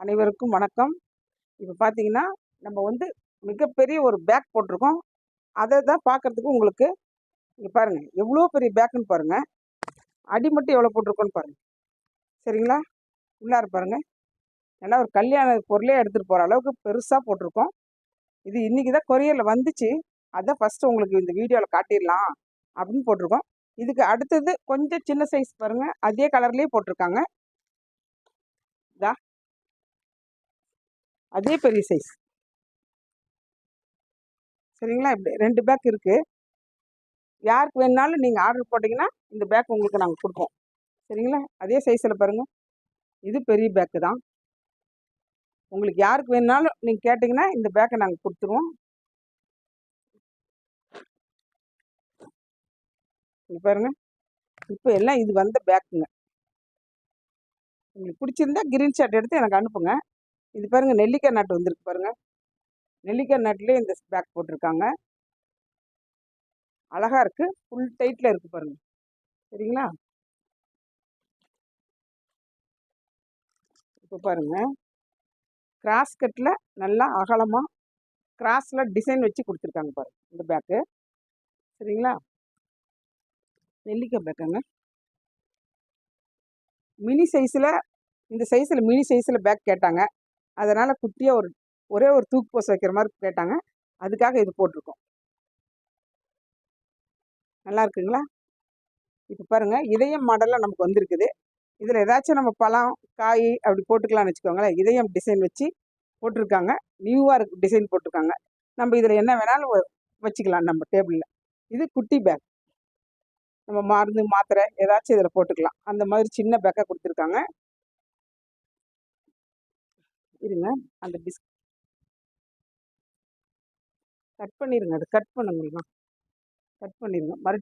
அனைவருக்கும் வணக்கம். இப்போ பார்த்தீங்கன்னா நம்ம வந்து மிகப்பெரிய ஒரு பேக் போட்டிருக்கோம். அதை தான் பார்க்கறதுக்கு உங்களுக்கு இங்கே பாருங்கள் எவ்வளோ பெரிய பேக்குன்னு பாருங்கள் அடி மட்டும் எவ்வளோ போட்டிருக்கோன்னு பாருங்கள் சரிங்களா? உள்ளார பாருங்கள் நல்லா ஒரு கல்யாண பொருளே எடுத்துகிட்டு போகிற அளவுக்கு பெருசாக போட்டிருக்கோம். இது இன்றைக்கி தான் கொரியரில் வந்துச்சு. அதான் ஃபஸ்ட்டு உங்களுக்கு இந்த வீடியோவில் காட்டிடலாம் அப்படின்னு போட்டிருக்கோம். இதுக்கு அடுத்தது கொஞ்சம் சின்ன சைஸ் பாருங்கள் அதே கலர்லேயே போட்டிருக்காங்க. இதா. அதே பெரிய சைஸ் சரிங்களா? இப்படி ரெண்டு பேக் இருக்குது யாருக்கு வேணுனாலும் நீங்கள் ஆர்டர் போட்டிங்கன்னா இந்த பேக் உங்களுக்கு நாங்கள் கொடுப்போம். சரிங்களா? அதே சைஸில் பாருங்கள் இது பெரிய பேக்கு தான். உங்களுக்கு யாருக்கு வேணுனாலும் நீங்கள் கேட்டிங்கன்னா இந்த பேக்கை நாங்கள் கொடுத்துருவோம். இங்கே பாருங்க. இப்போ எல்லாம் இது வந்த பேக்குங்க உங்களுக்கு பிடிச்சிருந்தா கிரீன் ஷாட் எடுத்து எனக்கு அனுப்புங்க. இது பாருங்கள் நெல்லிக்காய் நாட்டு வந்திருக்கு பாருங்கள் நெல்லிக்காய் நாட்டிலே இந்த பேக் போட்டிருக்காங்க. அழகாக இருக்குது ஃபுல் டைட்டில் இருக்குது பாருங்கள் சரிங்களா? இப்போ பாருங்கள் கிராஸ் கட்டில் நல்லா அகலமாக கிராஸில் டிசைன் வச்சு கொடுத்துருக்காங்க பாருங்க இந்த பேக்கு சரிங்களா? நெல்லிக்காய் பேக்குங்க மினி சைஸில் இந்த சைஸில் மினி சைஸில் பேக் கேட்டாங்க. அதனால் குட்டியாக ஒரு ஒரே ஒரு தூக்கு போஸ் வைக்கிற மாதிரி கேட்டாங்க. அதுக்காக இது போட்டிருக்கோம். நல்லா இருக்குங்களா? இப்போ பாருங்கள் இதயம் மாடலில் நமக்கு வந்திருக்குது. இதில் ஏதாச்சும் நம்ம பழம் காய் அப்படி போட்டுக்கலாம்னு வச்சுக்கோங்களேன். இதயம் டிசைன் வச்சு போட்டிருக்காங்க. நியூவாக இருக்கு டிசைன் போட்டிருக்காங்க. நம்ம இதில் என்ன வேணாலும் வச்சுக்கலாம் நம்ம டேபிளில். இது குட்டி பேக். நம்ம மருந்து மாத்திரை ஏதாச்சும் இதில் போட்டுக்கலாம். அந்த மாதிரி சின்ன பேக்காக கொடுத்துருக்காங்க. இருங்க அந்த டிஸ் கட் பண்ணிடுங்க அது கட் பண்ணுங்கம்மா கட் பண்ணிடுங்க மறு